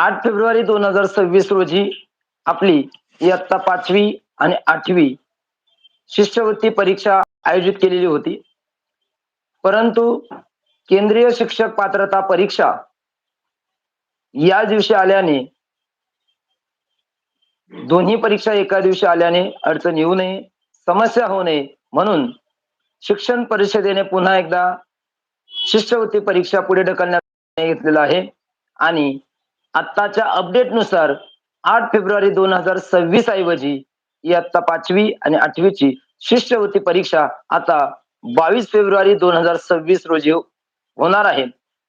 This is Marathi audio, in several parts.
आठ फेब्रुवारी दोन हजार सव्वीस रोजी आपली इयत्ता पाचवी आणि आठवी शिष्यवृत्ती परीक्षा आयोजित केलेली होती. परंतु केंद्रीय शिक्षक पात्रता परीक्षा या दिवशी आल्याने दोन्ही परीक्षा एका दिवशी आल्याने अडचण येऊ नये समस्या होऊ नये म्हणून शिक्षण परिषदेने पुन्हा एकदा शिष्यवृत्ती परीक्षा पुढे ढकलण्यात घेतलेला आहे आणि आत्ताच्या अपडेटनुसार आठ फेब्रुवारी दोन हजार सव्वीस ऐवजी इयत्ता पाचवी आणि आठवीची शिष्यवृत्ती परीक्षा आता बावीस फेब्रुवारी दोन हजार सव्वीस रोजी होणार आहे.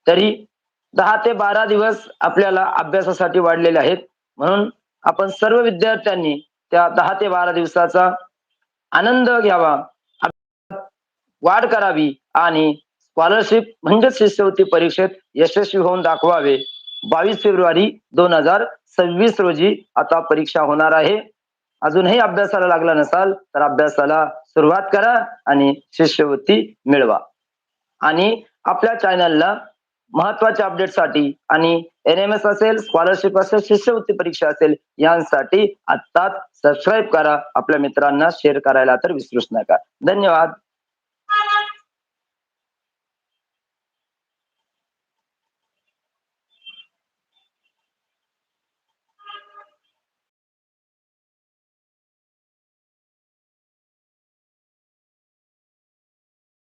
तरी दहा ते बारा दिवस आपल्याला अभ्यासासाठी वाढलेले आहेत. म्हणून आपण सर्व विद्यार्थ्यांनी त्या दहा ते बारा दिवसाचा आनंद घ्यावा. वाढ करावी आणि स्कॉलरशिप म्हणजेच शिष्यवृत्ती परीक्षेत यशस्वी होऊन दाखवावे. बावीस फेब्रुवारी दोन हजार सव्वीस रोजी आता परीक्षा होणार आहे. अजूनही अभ्यासाला लागला नसाल तर अभ्यासाला सुरुवात करा आणि शिष्यवृत्ती मिळवा. आणि आपल्या चॅनलला महत्त्वाच्या अपडेटसाठी आणि एन एम एस असेल स्कॉलरशिप असेल शिष्यवृत्ती परीक्षा असेल यांसाठी आत्ताच सबस्क्राईब करा. आपल्या मित्रांना शेअर करायला तर विसरूच नका. धन्यवाद.